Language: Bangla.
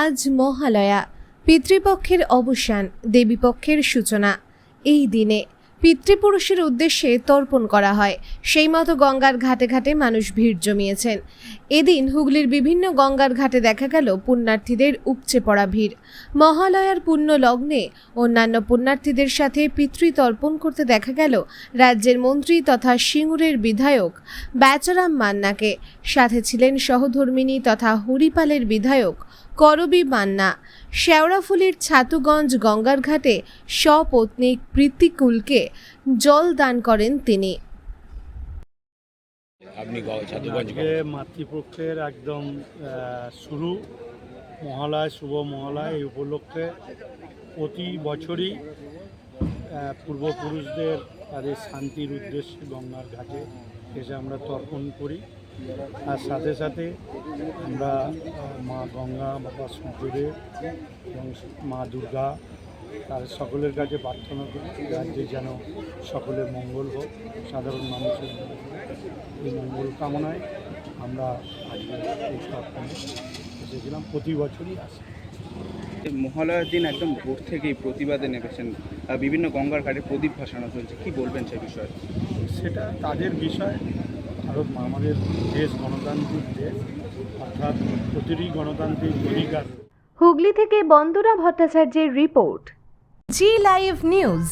আজ মহালয়া, পিতৃপক্ষের অবসান, দেবীপক্ষের সূচনা। এই দিনে পিতৃপুরুষের উদ্দেশ্যে তর্পণ করা হয়। সেই মতো গঙ্গার ঘাটে ঘাটে মানুষ ভিড় জমিয়েছেন। এদিন হুগলির বিভিন্ন গঙ্গার ঘাটে দেখা গেল পুণ্যার্থীদের উপচে পড়া ভিড়। মহালয়ার পুণ্য লগ্নে অন্যান্য পুণ্যার্থীদের সাথে পিতৃতর্পণ করতে দেখা গেল রাজ্যের মন্ত্রী তথা সিঙ্গুরের বিধায়ক ব্যাচারাম মান্নাকে। সাথে ছিলেন সহধর্মিনী তথা হরিপালের বিধায়ক করবি মান্না। শেওড়াফুলির ছাতুগঞ্জ গঙ্গার ঘাটে সপত্নীক প্রীতিকুলকে জল দান করেন তিনি। আপনি মাতৃপক্ষের একদম শুরু মহালয় শুভ মহালয় এই উপলক্ষে প্রতি বছরই পূর্বপুরুষদের তাদের শান্তির উদ্দেশ্যে গঙ্গার ঘাটে এসে আমরা তর্পণ করি। আর সাথে সাথে আমরা মা গঙ্গা বাবা সূর্যদেব এবং মা দুর্গা তার সকলের কাছে প্রার্থনা করি রাজ্যে যেন সকলের মঙ্গল হোক সাধারণ মানুষের মঙ্গল এই মঙ্গল কামনায় আমরা আজকে এই তর্পণে এসেছিলাম প্রতি বছরই আসি। মহালয়ার দিন একদম ভোর থেকেই প্রতিবাদে নেমেছেন বিভিন্ন গঙ্গার ঘাটে প্রদীপ ভাসানো চলছে কি বলবেন সে বিষয়ে? সেটা তাদের বিষয় ভারত আমাদের দেশ গণতান্ত্রিক দেশ অর্থাৎ প্রতিটি গণতান্ত্রিক অধিকার। হুগলি থেকে বন্দনা ভট্টাচার্যের রিপোর্ট। জি লাইভ নিউজ।